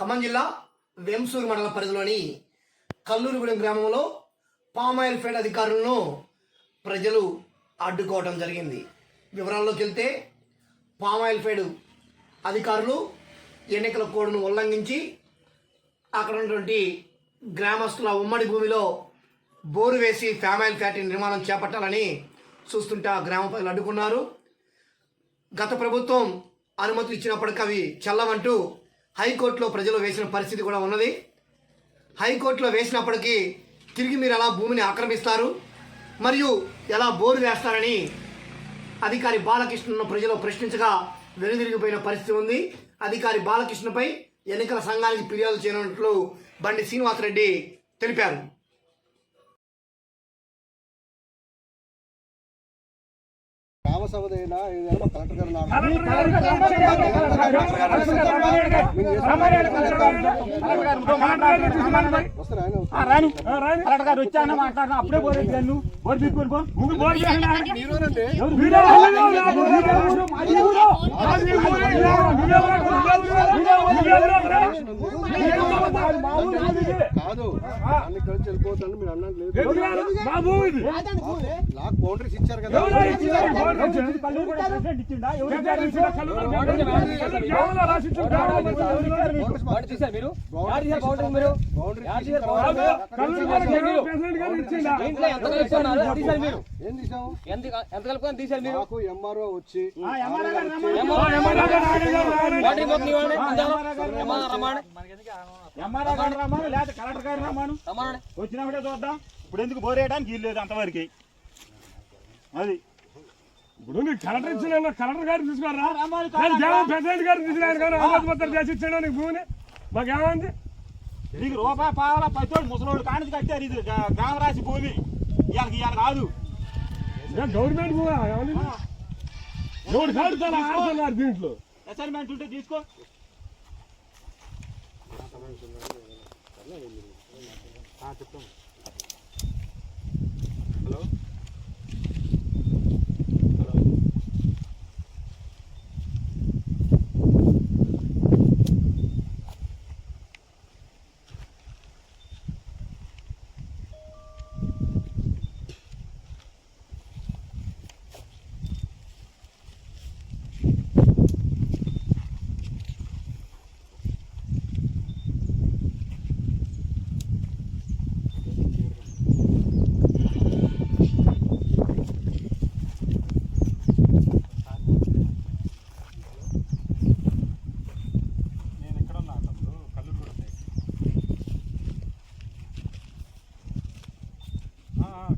ఖమ్మం జిల్లా వేంసూరు మండల పరిధిలోని కల్లూరుగూడెం గ్రామంలో పామాయిల్ ఫెడ్ అధికారులను ప్రజలు అడ్డుకోవడం జరిగింది. వివరాల్లోకి వెళ్తే పామాయిల్ ఫెడ్ అధికారులు ఎన్నికల కోడ్ను ఉల్లంఘించి అక్కడ ఉన్నటువంటి గ్రామస్తుల ఉమ్మడి భూమిలో బోరు వేసి ఫ్యామాయిల్ ఫ్యాక్టరీ నిర్మాణం చేపట్టాలని చూస్తుంటే ఆ గ్రామ ప్రజలు అడ్డుకున్నారు. గత ప్రభుత్వం అనుమతులు ఇచ్చినప్పటికీ అవి చల్లవంటూ హైకోర్టులో ప్రజలు వేసిన పరిస్థితి కూడా ఉన్నది. హైకోర్టులో వేసినప్పటికీ తిరిగి మీరు ఎలా భూమిని ఆక్రమిస్తారు? మరియు ఎలా బోరు వేస్తారని అధికారి బాలకృష్ణను ప్రజలు ప్రశ్నించగా వెనుదిరిగిపోయిన పరిస్థితి ఉంది. అధికారి బాలకృష్ణపై ఎన్నికల సంఘానికి ఫిర్యాదు చేయనున్నట్లు బండి శ్రీనివాసరెడ్డి తెలిపారు. గ్రామ సభదైనా ఏదైనా కలెక్టర్ గారు కలెక్టర్ గారు వచ్చాను మాట్లాడినా అప్పుడే పోలేదు నన్ను బోర్ తీసుకొని పో ముందు బోర్ కాదు అన్ని కలిసి వెళ్ళిపోతాను మీరు అన్నది లేదు ఎవరు? మా భూమి ఇది. నాకు బౌండరీస్ ఇచ్చారు కదా మాకు ఎంఆర్ఓ వచ్చి ఎంఆర్ఓ రమ్మని. వచ్చినప్పుడే చూద్దాం. ఇప్పుడు ఎందుకు బోరేయడానికి వీలు లేదు అంతవరకు. అది. ఇప్పుడు నీకు కలెక్టర్ ఇచ్చిన కలెక్టర్ గారిని తీసుకోరా ప్రెసిడెంట్ గారిని కానీ చేసి ఇచ్చాడు నీకు భూమిని. నీకు రూపాయి పావాల పచ్చోడు ముసలోడు కానిది కట్టారు ఇది గ్రా- గ్రామరాశి భూమి. ఇవాళకి ఇవాళ కాదు. గవర్నమెంట్ ఎవరు కాడుతారు ఆడుతున్నారు దీంట్లో. అసైన్మెంట్ ఉంటే తీసుకో. నేను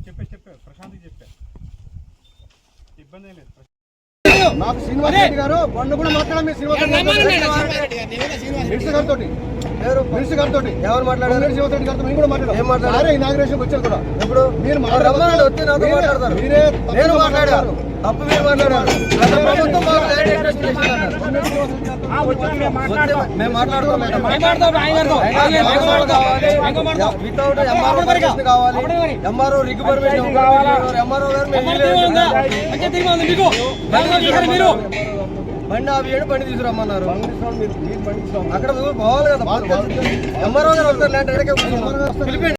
చెప్పే చెప్పే ప్రశాంత్కి చెప్పే. ఇబ్బంది ఏం లేదు. నాకు శ్రీనివాస్ రెడ్డి గారు బండ్లు కూడా మాట్లాడాలి మీరు శ్రీనివాస్ రెడ్డి గారితో. మినిస్టర్ గారితో ఎవరు? మాట్లాడారు? శ్రీనివాస్ రెడ్డి గారితో మేము కూడా మాట్లాడాం ఏం మాట్లాడారు? ఇనాగ్రేషన్ వచ్చారు కూడా. ఇప్పుడు మీరు మాట్లాడతారు. మీరే నేను మాట్లాడారు అప్పు మీరు మాట్లాడారు. వచ్చినా మేము మాట్లాడతాం. మేము వితౌట్ ఎంఆర్ఓ పర్మిషన్ కావాలి. ఎంఆర్ఓ రిగ్ పర్మిషన్ కావాలా? ఎంఆర్ఓ గారు మీరు. బండి ఆపి ఏడు బండి తీసుకురమ్మన్నారు అక్కడ పోవాలి కదా. ఎంఆర్ఓ గారు వస్తారు పిలిపి